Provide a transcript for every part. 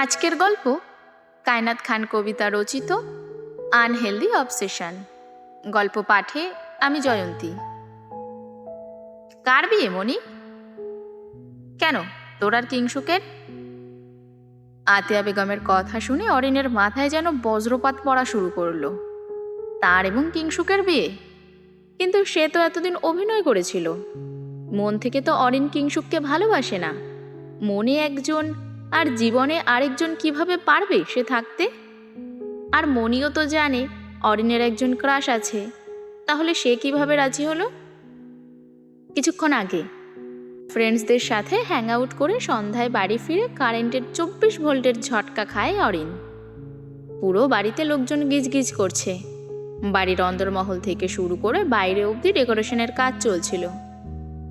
আজকের গল্প কায়নাত খান কবিতা রচিত আনহেলদি অবসেশন। গল্প পাঠে আমি জয়ন্তী। কার বিয়ে মনি কেন, তোর আর কিংসুকের আতিয়া বেগমের কথা শুনে অরিনের মাথায় যেন বজ্রপাত পড়া শুরু করল। তার এবং কিংসুকের বিয়ে? কিন্তু সে তো এতদিন অভিনয় করেছিল। মন থেকে তো অরিন কিংসুককে ভালোবাসে না। মনে একজন আর জীবনে আরেকজন কীভাবে পারবে সে থাকতে? আর মনিও তো জানে, অরিনের একজন ক্রাশ আছে। তাহলে সে কীভাবে রাজি হলো? কিছুক্ষণ আগে ফ্রেন্ডসদের সাথে হ্যাং আউট করে সন্ধ্যায় বাড়ি ফিরে কারেন্টের চব্বিশ ভোল্টের ঝটকা খায় অরিন। পুরো বাড়িতে লোকজন গিজগিজ করছে। বাড়ির অন্দরমহল থেকে শুরু করে বাইরে অবধি ডেকোরেশনের কাজ চলছিল।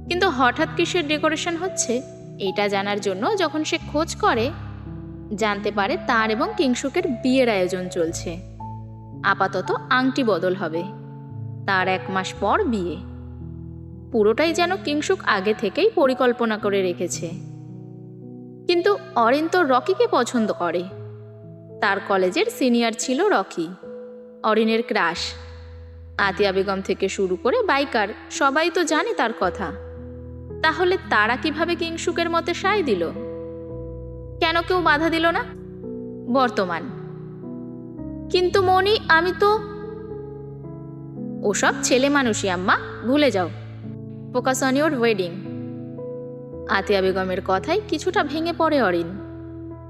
কিন্তু হঠাৎ কিসের ডেকোরেশন হচ্ছে? এটা জানার জন্য যখন সে খোঁজ করে, জানতে পারে তার এবং কিংসুকের বিয়ের আয়োজন চলছে। আপাতত আংটি বদল হবে। তার এক মাস পর বিয়ে। পুরোটাই যেন কিংসুক আগে থেকেই পরিকল্পনা করে রেখেছে। কিন্তু অরিন তো রকিকে পছন্দ করে। তার কলেজের সিনিয়র ছিল রকি। অরিনের ক্রাশ। আতিয়া বেগম থেকে শুরু করে বাইকার, সবাই তো জানে তার কথা। তাহলে তারা কীভাবে কিংসুকের মতে সায় দিল? কেন কেউ বাধা দিল না? বর্তমান। কিন্তু মনি আমি তো ওসব ছেলে মানুষই, আম্মা, ভুলে যাও। Focus on your wedding Atiya বেগমের কথায় কিছুটা ভেঙে পড়ে অরিন।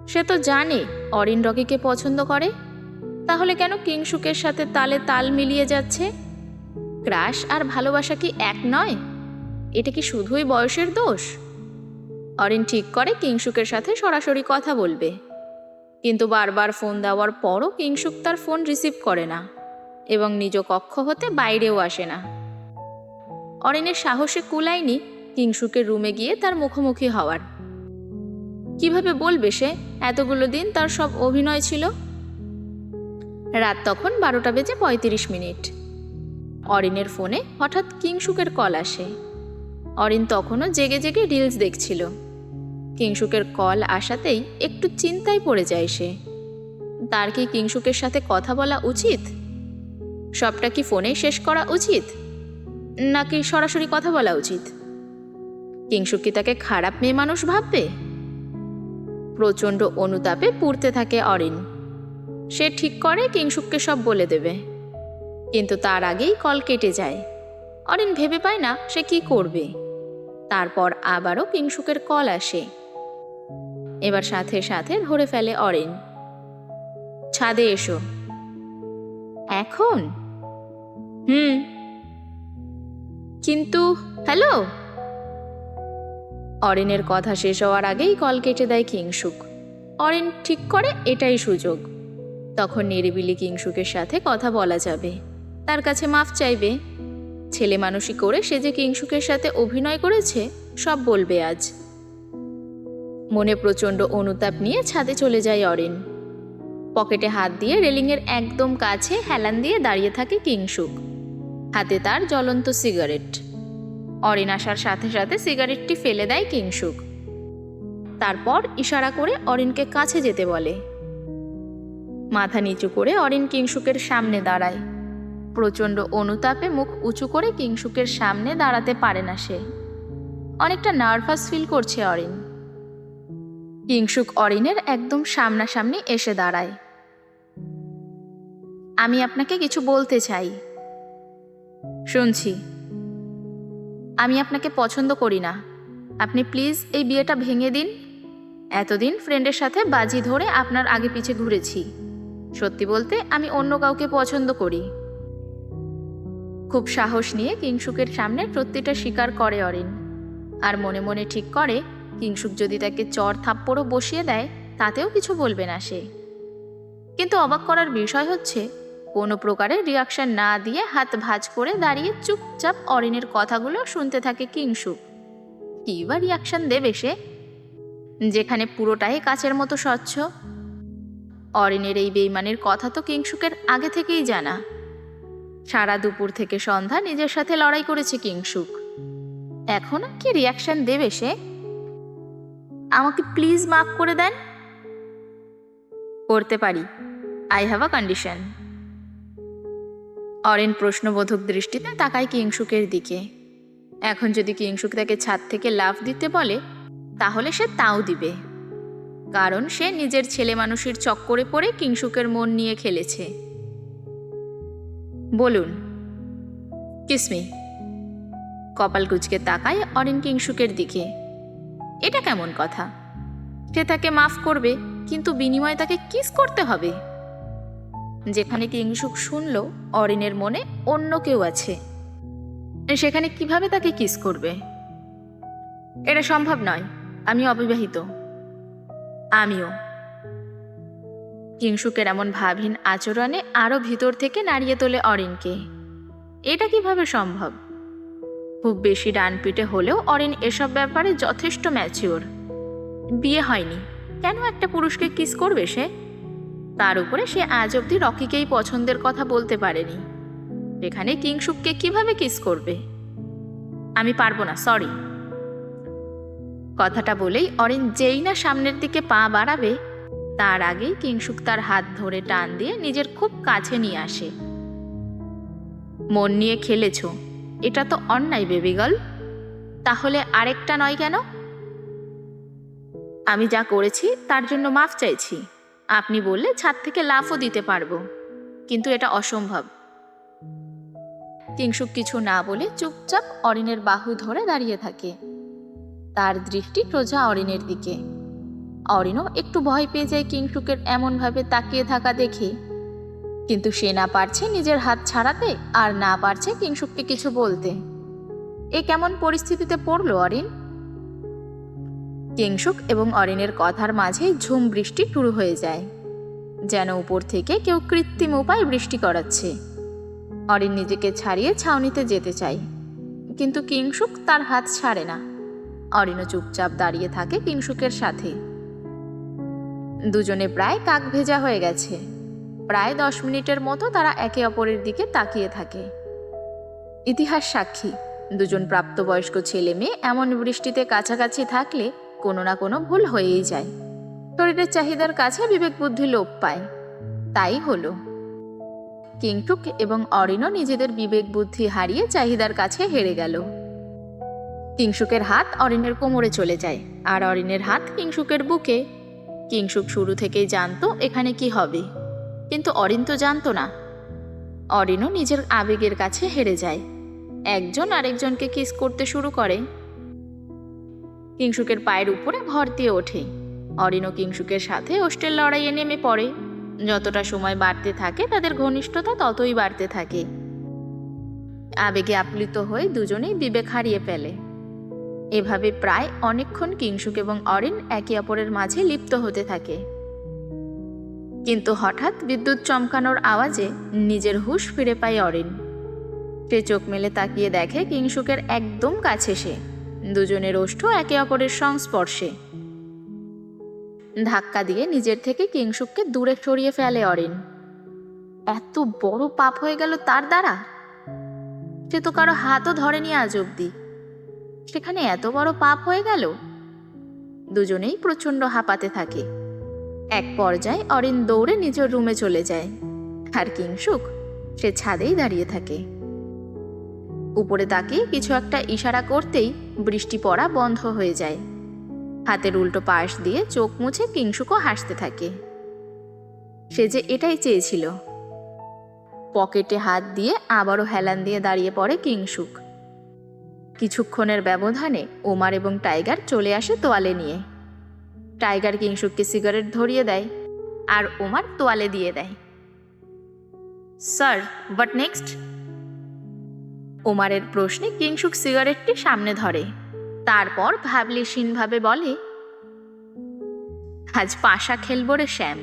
সে তো জানে অরিন রকিকে পছন্দ করে। তাহলে কেন কিংসুকের সাথে তালে তাল মিলিয়ে যাচ্ছে? ক্রাশ আর ভালোবাসা কি এক নয়? এটা কি শুধুই বয়সের দোষ? অরিন ঠিক করে কিংসুকের সাথে সরাসরি কথা বলবে। কিন্তু বারবার ফোন দেওয়ার পরও কিংসুক তার ফোন রিসিভ করে না এবং নিজ কক্ষ হতে বাইরেও আসে না। অরিনের সাহসে কুলায়নি কিংসুকের রুমে গিয়ে তার মুখোমুখি হওয়ার। কীভাবে বলবে সে? এতগুলো দিন তার সব অভিনয় ছিল। রাত তখন বারোটা বেজে পঁয়ত্রিশ মিনিট। অরিনের ফোনে হঠাৎ কিংসুকের কল আসে। অরিন তখনও জেগে জেগে রিলস দেখছিল। কিংসুকের কল আসাতেই একটু চিন্তায় পড়ে যায় সে। তার কি কিংসুকের সাথে কথা বলা উচিত? সবটা কি ফোনে শেষ করা উচিত? নাকি সরাসরি কথা বলা উচিত? কিংসুক কি তাকে খারাপ মেয়ে মানুষ ভাববে? প্রচণ্ড অনুতাপে পুড়তে থাকে অরিন। সে ঠিক করে কিংসুককে সব বলে দেবে। কিন্তু তার আগেই কল কেটে যায়। অরিন ভেবে পায় না সে কি করবে। তারপর আবারও কিংসুকের কল আসে। এবার সাথে সাথে ধরে ফেলে অরিন। ছাদে এসো। এখন? হুম। কিন্তু, হ্যালো? অরেনের কথা শেষ হওয়ার আগেই কল কেটে দেয় কিংসুক অরেন ঠিক করে এটাই সুযোগ। তখন নিরিবিলি কিংসুকের সাথে কথা বলা যাবে। তার কাছে মাফ চাইবে। ছেলে মানুষই করে সে যে কিংসুকের সাথে অভিনয় করেছে, সব বলবে আজ। মনে প্রচণ্ড অনুতাপ নিয়ে ছাদে চলে যায় অরিন। পকেটে হাত দিয়ে রেলিংয়ের একদম কাছে হেলান দিয়ে দাঁড়িয়ে থাকে কিংসুক হাতে তার জ্বলন্ত সিগারেট। অরিন আসার সাথে সাথে সিগারেটটি ফেলে দেয় কিংসুক তারপর ইশারা করে অরিনকে কাছে যেতে বলে। মাথা নিচু করে অরিন কিংসুকের সামনে দাঁড়ায়। প্রচণ্ড অনুতাপে মুখ উঁচু করে কিংসুকের সামনে দাঁড়াতে পারে না সে। অনেকটা নার্ভাস ফিল করছে অরিন। কিংসুক অরিনের একদম সামনাসামনি এসে দাঁড়ায়। আমি আপনাকে কিছু বলতে চাই। শুনছি। আমি আপনাকে পছন্দ করি না। আপনি প্লিজ এই বিয়েটা ভেঙে দিন। এতদিন ফ্রেন্ডের সাথে বাজি ধরে আপনার আগে পিছে ঘুরেছি। সত্যি বলতে আমি অন্য কাউকে পছন্দ করি। খুব সাহস নিয়ে কিংসুকের সামনে প্রত্যেকটা স্বীকার করে অরিন। আর মনে মনে ঠিক করে, কিংসুক যদি তাকে চর থাপ্পড়ও বসিয়ে দেয়, তাতেও কিছু বলবে না সে। কিন্তু অবাক করার বিষয় হচ্ছে, কোনো প্রকারের রিয়াকশন না দিয়ে হাত ভাঁজ করে দাঁড়িয়ে চুপচাপ অরিনের কথাগুলো শুনতে থাকে কিংসুক। কী বা রিয়াকশন দেবে সে? যেখানে পুরোটাই কাচের মতো স্বচ্ছ। অরিনের এই বেইমানের কথা তো কিংসুকের আগে থেকেই জানা। সারা দুপুর থেকে সন্ধ্যা নিজের সাথে লড়াই করেছে কিংসুক এখন কি রিয়াকশন দেবে সে? আমাকে প্লিজ মাফ করে দেন? করতে পারি। I have a condition Arin প্রশ্নবোধক দৃষ্টিতে তাকায় কিংসুকের দিকে। এখন যদি কিংসুক তাকে ছাদ থেকে লাফ দিতে বলে, তাহলে সে তাও দিবে। কারণ সে নিজের ছেলে মানুষের চক্করে পড়ে কিংসুকের মন নিয়ে খেলেছে। বলুন। কিসমি, কপাল কুচকে তাকায় অরিন কিংসুকের দিকে। এটা কেমন কথা? সে তাকে মাফ করবে, কিন্তু বিনিময়ে তাকে কিস করতে হবে। যেখানে কিংসুক শুনল, অরিনের মনে অন্য কেউ আছে। সেখানে কীভাবে তাকে কিস করবে? এটা সম্ভব নয়। আমি অবিবাহিত। আমিও। কিংসুকের এমন ভাবহীন আচরণে আরও ভিতর থেকে নাড়িয়ে তোলে অরিনকে। এটা কীভাবে সম্ভব? খুব বেশি ডানপিটে হলেও অরিন এসব ব্যাপারে যথেষ্ট ম্যাচিওর। বিয়ে হয়নি। কেন একটা পুরুষকে কিস করবে সে? তার উপরে সে আজ অবধি রকিকেই পছন্দের কথা বলতে পারেনি। এখানে কিংসুককে কীভাবে কিস করবে? আমি পারব না, সরি। কথাটা বলেই অরিন যেই না সামনের দিকে পা বাড়াবে তার আগেই কিংসুক তার হাত ধরে টান দিয়ে নিজের খুব কাছে নিয়ে আসে। মন নিয়ে খেলেছ, এটা তো অন্যায় বেবিগল। তাহলে আরেকটা নয় কেন? আমি যা করেছি, তার জন্য মাফ চাইছি। আপনি বললে ছাদ থেকে লাফও দিতে পারব, কিন্তু এটা অসম্ভব। কিংসুক কিছু না বলে চুপচাপ অরিনের বাহু ধরে দাঁড়িয়ে থাকে। তার দৃষ্টি সোজা অরিনের দিকে। অরিনও একটু ভয় পেয়ে যায় কিংসুকের এমনভাবে তাকিয়ে থাকা দেখে। কিন্তু সে না পারছে নিজের হাত ছাড়াতে আর না পারছে কিংসুককে কিছু বলতে। এ কেমন পরিস্থিতিতে পড়ল অরিন? কিংসুক এবং অরিনের কথার মাঝে ঝুম বৃষ্টি শুরু হয়ে যায়, যেন উপর থেকে কেউ কৃত্রিম উপায় বৃষ্টি করাচ্ছে। অরিন নিজেকে ছাড়িয়ে ছাউনিতে যেতে চায়, কিন্তু কিংসুক তার হাত ছাড়ে না। অরিনও চুপচাপ দাঁড়িয়ে থাকে কিংসুকের সাথে। দুজনে প্রায় কাক ভেজা হয়ে গেছে। প্রায় দশ মিনিটের মতো তারা একে অপরের দিকে তাকিয়ে থাকে। ইতিহাস সাক্ষী, দুজন প্রাপ্তবয়স্ক ছেলে মেয়ে এমন বৃষ্টিতে কাছাকাছি থাকলে কোনো না কোনো ভুল হয়েই যায়। শরীরের চাহিদার কাছে বিবেক বুদ্ধি লোপ পায়। তাই হলো। কিংটুক এবং অরিনও নিজেদের বিবেক বুদ্ধি হারিয়ে চাহিদার কাছে হেরে গেল। কিংসুকের হাত অরিনের কোমরে চলে যায়, আর অরিনের হাত কিংসুকের বুকে কিংসুক শুরু থেকেই জানতো এখানে কি হবে। কিন্তু অরিন তো জানতো না। অরিনও নিজের আবেগের কাছে হেরে যায়। একজন আরেকজনকে কিস করতে শুরু করে। কিংসুকের পায়ের উপরে ভর দিয়ে ওঠে। অরিনও কিংসুকের সাথে হোস্টেল লড়াইয়ে নেমে পড়ে। যতটা সময় বাড়তে থাকে তাদের ঘনিষ্ঠতা ততই বাড়তে থাকে। আবেগে আপ্লুত হয়ে দুজনেই বিবেক হারিয়ে ফেলে। এভাবে প্রায় অনেকক্ষণ কিংসুক এবং অরিন একে অপরের মাঝে লিপ্ত হতে থাকে। কিন্তু হঠাৎ বিদ্যুৎ চমকানোর আওয়াজে নিজের হুঁশ ফিরে পায় অরিন। সে চোখ মেলে তাকিয়ে দেখে কিংসুকের একদম কাছে সে। দুজনের ওষ্ঠ একে অপরের সংস্পর্শে। ধাক্কা দিয়ে নিজের থেকে কিংসুককে দূরে সরিয়ে ফেলে অরিন। এত বড় পাপ হয়ে গেল তার দ্বারা? সে তো কারও হাতও ধরেনি আজ অব্দি সেখানে এত বড় পাপ হয়ে গেল? দুজনেই প্রচণ্ড হাঁপাতে থাকে। এক পর্যায়ে অরিন দৌড়ে নিজের রুমে চলে যায়। আর কিংসুক সে ছাদেই দাঁড়িয়ে থাকে। উপরে তাকিয়ে কিছু একটা ইশারা করতেই বৃষ্টি পড়া বন্ধ হয়ে যায়। হাতের উল্টো পাশ দিয়ে চোখ মুছে কিংসুকও হাসতে থাকে। সে যে এটাই চেয়েছিল। পকেটে হাত দিয়ে আবারও হেলান দিয়ে দাঁড়িয়ে পড়ে কিংসুক কিছুক্ষণের ব্যবধানে ওমার এবং টাইগার চলে আসে তোয়ালে নিয়ে। টাইগার কিংসুককে সিগারেট ধরিয়ে দেয় আর ওমার তোয়ালে দিয়ে দেয়। Sir, but next? ওমারের প্রশ্নে কিংসুক সিগারেটটি সামনে ধরে। তারপর ভাবলেশীনভাবে বলে, আজ পাশা খেলব রে শ্যাম।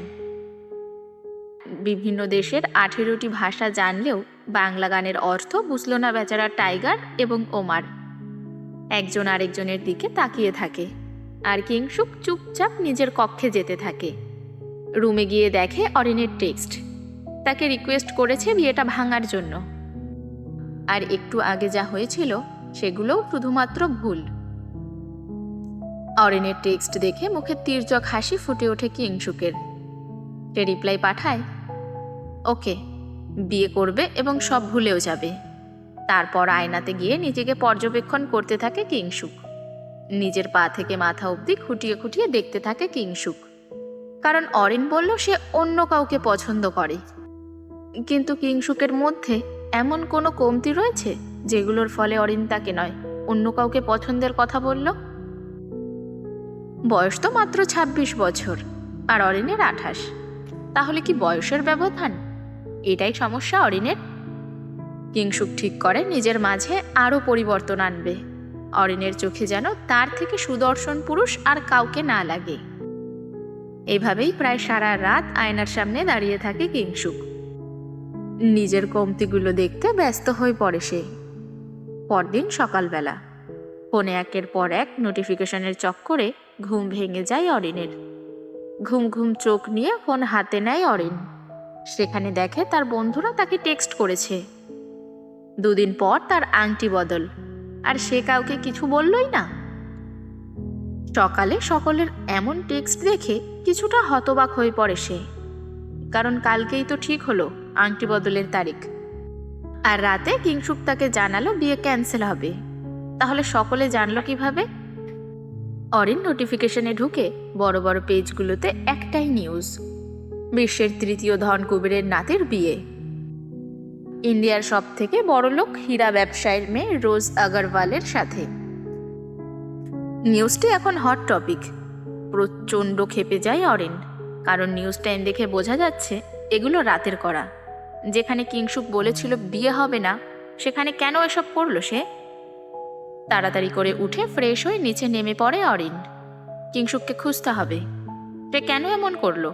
বিভিন্ন দেশের আঠেরোটি ভাষা জানলেও বাংলা গানের অর্থ বুঝল না বেচারা টাইগার এবং ওমার। একজন আরেকজনের দিকে তাকিয়ে থাকে, আর কিংসুক চুপচাপ নিজের কক্ষে যেতে থাকে। রুমে গিয়ে দেখে অরিনের টেক্সট। তাকে রিকোয়েস্ট করেছে বিয়েটা ভাঙার জন্য। আর একটু আগে যা হয়েছিল সেগুলোও শুধুমাত্র ভুল। অরিনের টেক্সট দেখে মুখে তীর্যক হাসি ফুটে ওঠে কিংসুকের সে রিপ্লাই পাঠায়, ওকে, বিয়ে করবে এবং সব ভুলেও যাবে। তারপর আয়নাতে গিয়ে নিজেকে পর্যবেক্ষণ করতে থাকে কিংসুক নিজের পা থেকে মাথা অবধি খুঁটিয়ে খুঁটিয়ে দেখতে থাকে কিংসুক কারণ অরিন বলল, সে অন্য কাউকে পছন্দ করে। কিন্তু কিংসুকের মধ্যে এমন কোনো কমতি রয়েছে, যেগুলোর ফলে অরিন তাকে নয়, অন্য কাউকে পছন্দের কথা বলল? বয়স তো মাত্র ২৬ বছর, আর অরিনের আঠাশ। তাহলে কি বয়সের ব্যবধান? এটাই সমস্যা অরিনের। কিংসুক ঠিক করে, নিজের মাঝে আরও পরিবর্তন আনবে। অরিনের চোখে যেন তার থেকে সুদর্শন পুরুষ আর কাউকে না লাগে। এভাবেই প্রায় সারা রাত আয়নার সামনে দাঁড়িয়ে থাকে কিংসুক নিজের কমতিগুলো দেখতে ব্যস্ত হয়ে পড়ে সে। পরদিন সকালবেলা। ফোনে একের পর এক নোটিফিকেশনের চক্করে ঘুম ভেঙে যায় অরিনের। ঘুম ঘুম চোখ নিয়ে ফোন হাতে নেয় অরিন। সেখানে দেখে তার বন্ধুরা তাকে টেক্সট করেছে। দুদিন পর তার আংটি বদল। আর সে কাউকে কিছু বললই না। সকালে সকলের এমন টেক্সট দেখে কিছুটা হতবাক হয়ে পড়ে সে। কারণ কালকেই তো ঠিক হলো আংটি বদলের তারিখ। আর রাতে কিংসুক তাকে জানালো বিয়ে ক্যান্সেল হবে। তাহলে সকলে জানলো কীভাবে? অরিন নোটিফিকেশনে ঢুকে বড় বড় পেজগুলোতে একটাই নিউজ। বিশ্বের তৃতীয় ধন কুবেরের নাতের বিয়ে। ইন্ডিয়ার সব থেকে বড় লোক হীরা ব্যবসায়ীর মেয়ে রোজ আগরওয়ালের সাথে। নিউজটি এখন হট টপিক প্রচণ্ড খেপে যায় অরিন। কারণ নিউজ টাইম দেখে বোঝা যাচ্ছে, এগুলো রাতের করা। যেখানে কিংসুক বলেছিল, বিয়ে হবে না। সেখানে কেন এসব করল সে? তাড়াতাড়ি করে উঠে ফ্রেশ হয়ে নিচে নেমে পড়ে অরিন। কিংসুককে খুঁজতে হবে। সে কেন এমন করল?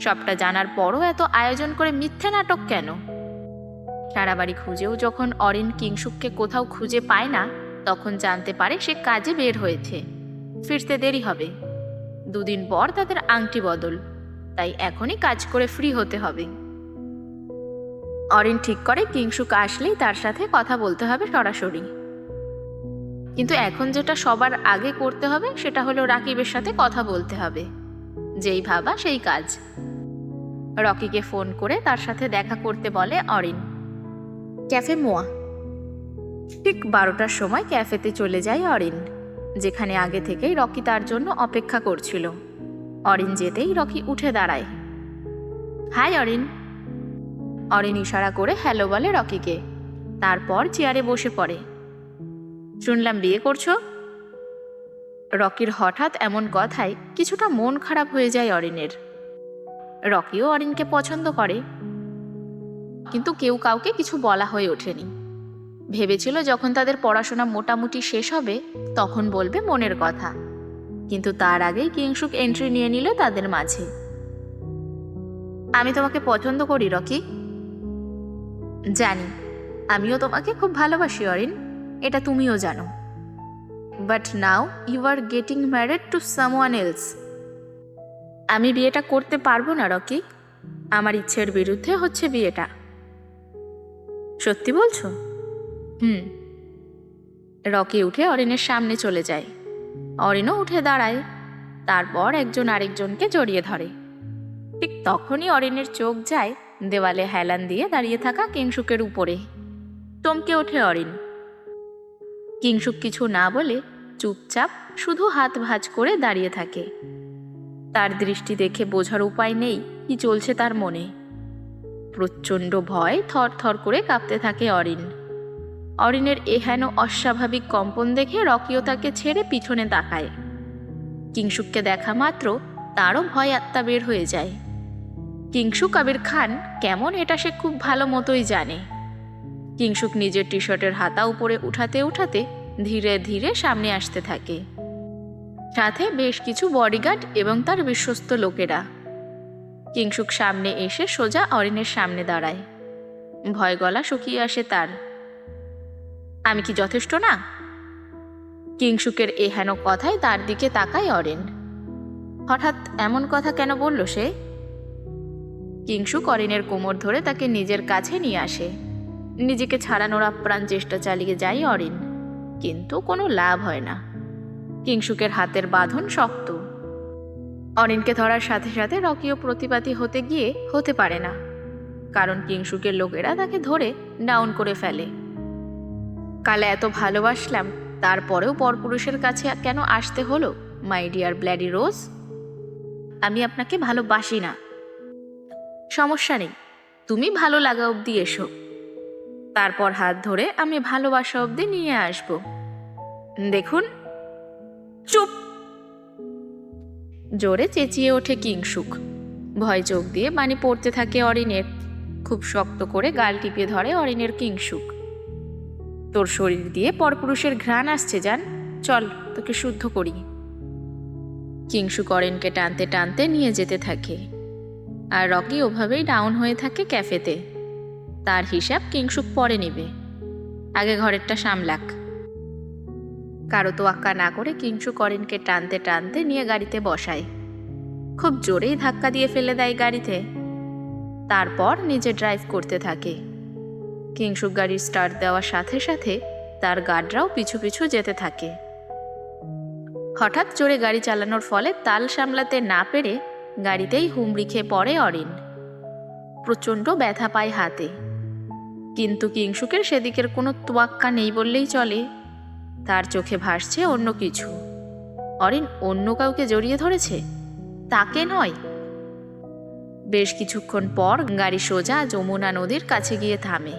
সবটা জানার পরও এত আয়োজন করে মিথ্যে নাটক কেন? সারা বাড়ি খুঁজেও যখন অরিন কিংসুককে কোথাও খুঁজে পায় না, তখন জানতে পারে সে কাজে বের হয়েছে। ফিরতে দেরি হবে। দুদিন পর তাদের আংটি বদল। তাই এখনই কাজ করে ফ্রি হতে হবে। অরিন ঠিক করে কিংসুক আসলেই তার সাথে কথা বলতে হবে সরাসরি। কিন্তু এখন যেটা সবার আগে করতে হবে, সেটা হলো রাকিবের সাথে কথা বলতে হবে। যেই ভাবা সেই কাজ। রকিকে ফোন করে তার সাথে দেখা করতে বলে অরিন। ক্যাফে মোয়া। ঠিক বারোটার সময় ক্যাফেতে চলে যায় অরিন, যেখানে আগে থেকেই রকি তার জন্য অপেক্ষা করছিল। অরিন যেতেই রকি উঠে দাঁড়ায়। হাই, অরিন। অরিন ইশারা করে হ্যালো বলে রকিকে। তারপর চেয়ারে বসে পড়ে। শুনলাম বিয়ে করছ? রকির হঠাৎ এমন কথায় কিছুটা মন খারাপ হয়ে যায় অরিনের। রকিও অরিনকে পছন্দ করে। কিন্তু কেউ কাউকে কিছু বলা হয়ে ওঠেনি। ভেবেছিল যখন তাদের পড়াশোনা মোটামুটি শেষ হবে, তখন বলবে মনের কথা। কিন্তু তার আগেই কিংসুক এন্ট্রি নিয়ে নিল তাদের মাঝে। আমি তোমাকে পছন্দ করি, রকি। জানি, আমিও তোমাকে খুব ভালোবাসি, অরিন। এটা তুমিও জানো। But now you are getting married to someone else আমি বিয়েটা করতে পারব না, রকি। আমার ইচ্ছের বিরুদ্ধে হচ্ছে বিয়েটা। সত্যি বলছো? হুম। রকি উঠে অরিনের সামনে চলে যায়। অরিনও উঠে দাঁড়ায়। তারপর একজন আরেকজনকে জড়িয়ে ধরে। ঠিক তখনই অরিনের চোখ যায় দেওয়ালে হেলান দিয়ে দাঁড়িয়ে থাকা কিংসুকের উপরে। চমকে ওঠে অরিন। কিংসুক কিছু না বলে চুপচাপ শুধু হাত ভাঁজ করে দাঁড়িয়ে থাকে। তার দৃষ্টি দেখে বোঝার উপায় নেই কি চলছে তার মনে। প্রচণ্ড ভয় থর থর করে কাঁপতে থাকে অরিন। অরিনের এহেন অস্বাভাবিক কম্পন দেখে রকিও তাকে ছেড়ে পিছনে তাকায়। কিংসুককে দেখা মাত্র তারও ভয় আত্মা বের হয়ে যায়। কিংসুক আবির খান কেমন এটা সে খুব ভালো মতোই জানে। কিংসুক নিজের টি শার্টের হাতা উপরে উঠাতে উঠাতে ধীরে ধীরে সামনে আসতে থাকে। সাথে বেশ কিছু বডিগার্ড এবং তার বিশ্বস্ত লোকেরা। কিংসুক সামনে এসে সোজা অরিনের সামনে দাঁড়ায়। ভয় গলা শুকিয়ে আসে তার। আমি কি যথেষ্ট না? কিংসুকের এহেন কথায় তার দিকে তাকায় অরেন। হঠাৎ এমন কথা কেন বলল সে? কিংসুক অরিনের কোমর ধরে তাকে নিজের কাছে নিয়ে আসে। নিজেকে ছাড়ানোর আপ্রাণ চেষ্টা চালিয়ে যায় অরিন, কিন্তু কোনো লাভ হয় না। কিংসুকের হাতের বাঁধন শক্ত। অরিনকে ধরার সাথে সাথে রকিও প্রতিবাদী হতে গিয়ে হতে পারে না। কারণ কিংসুকের লোকেরা তাকে ধরে ডাউন করে ফেলে। কালে এত ভালোবাসলাম, তারপরেও পরপুরুষের কাছে কেন আসতে হলো, মাই ডিয়ার ব্ল্যাডি রোজ? আমি আপনাকে ভালোবাসি না। সমস্যা নেই, তুমি ভালো লাগা অবধি এসো। তারপর হাত ধরে আমি ভালোবাসা অবধি নিয়ে আসব। দেখুন, চুপ! জোরে চেঁচিয়ে ওঠে কিংসুক। ভয় চোখ দিয়ে পানি পড়তে থাকে অরিনের। খুব শক্ত করে গাল টিপে ধরে অরিনের কিংসুক। তোর শরীর দিয়ে পরপুরুষের ঘ্রাণ আসছে, জান। চল, তোকে শুদ্ধ করি। কিংসুক অরিনকে টানতে টানতে নিয়ে যেতে থাকে। আর রকি ওভাবেই ডাউন হয়ে থাকে ক্যাফেতে। তার হিসাব কিংসুক পরে নেবে। আগে ঘরেরটা সামলাক। কারও তোয়াক্কা না করে কিংসু করেনকে টানতে টানতে নিয়ে গাড়িতে বসায়। খুব জোরেই ধাক্কা দিয়ে ফেলে দেয় গাড়িতে। তারপর নিজে ড্রাইভ করতে থাকে। কিংসুক গাড়ির স্টার্ট দেওয়ার সাথে সাথে তার গার্ডরাও পিছু পিছু যেতে থাকে। হঠাৎ জোরে গাড়ি চালানোর ফলে তাল সামলাতে না পেরে গাড়িতেই হুমড়ি খেয়ে পড়ে অরিন। প্রচণ্ড ব্যথা পায় হাতে। কিন্তু কিংসুকের সেদিকের কোনো তোয়াক্কা নেই বললেই চলে। তার চোখে ভাসছে অন্য কিছু। অরিন অন্য কাউকে জড়িয়ে ধরেছে? তাকে নয়। বেশ কিছুক্ষণ পর গাড়ি সোজা যমুনা নদীর কাছে গিয়ে থামে।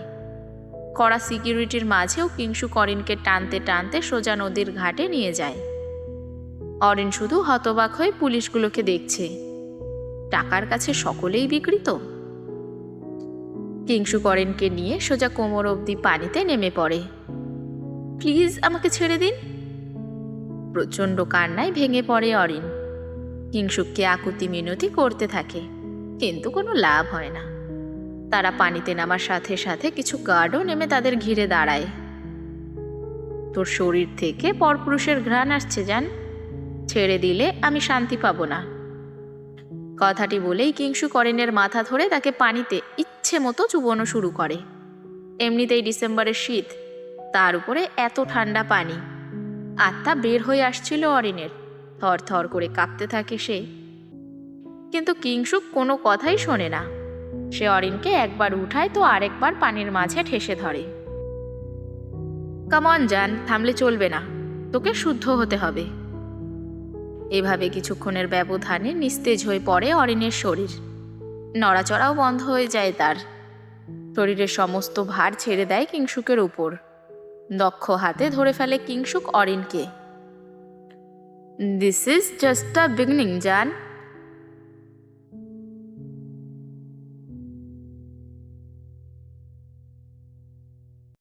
কড়া সিকিউরিটির মাঝেও কিংসু অরিনকে টানতে টানতে সোজা নদীর ঘাটে নিয়ে যায়। অরিন শুধু হতবাক হয়ে পুলিশগুলোকে দেখছে। টাকার কাছে সকলেই বিকৃত। কিংসু করেনকে নিয়ে সোজা কোমর অবধি পানিতে নেমে পড়ে। প্লিজ আমাকে ছেড়ে দিন। প্রচণ্ড কান্নায় ভেঙে পড়ে অরিন। কিংসুককে আকুতি মিনতি করতে থাকে, কিন্তু কোনো লাভ হয় না। তারা পানিতে নামার সাথে সাথে কিছু গার্ডও নেমে তাদের ঘিরে দাঁড়ায়। তোর শরীর থেকে পরপুরুষের ঘ্রাণ আসছে, জান। ছেড়ে দিলে আমি শান্তি পাবো না। কথাটি বলেই কিংসু করেনের মাথা ধরে তাকে পানিতে ইচ্ছে মতো চুবোনো শুরু করে। এমনিতেই ডিসেম্বরের শীত তার উপরে এত ঠান্ডা পানি। আত্মা বের হয়ে আসছিল অরিনের। থর থর করে কাঁপতে থাকে সে। কিন্তু কিংসুক কোনো কথাই শোনে না। সে অরিনকে একবার উঠায় তো আরেকবার পানির মাঝে ঠেসে ধরে। কামন যান থামলে চলবে না। তোকে শুদ্ধ হতে হবে। এভাবে কিছুক্ষণের ব্যবধানে নিস্তেজ হয়ে পড়ে অরিনের শরীর। নড়াচড়াও বন্ধ হয়ে যায় তার। শরীরের সমস্ত ভার ছেড়ে দেয় কিংসুকের উপর। দক্ষ হাতে ধরে ফেলে Kingshuk অরিনকে। This is just a beginning জান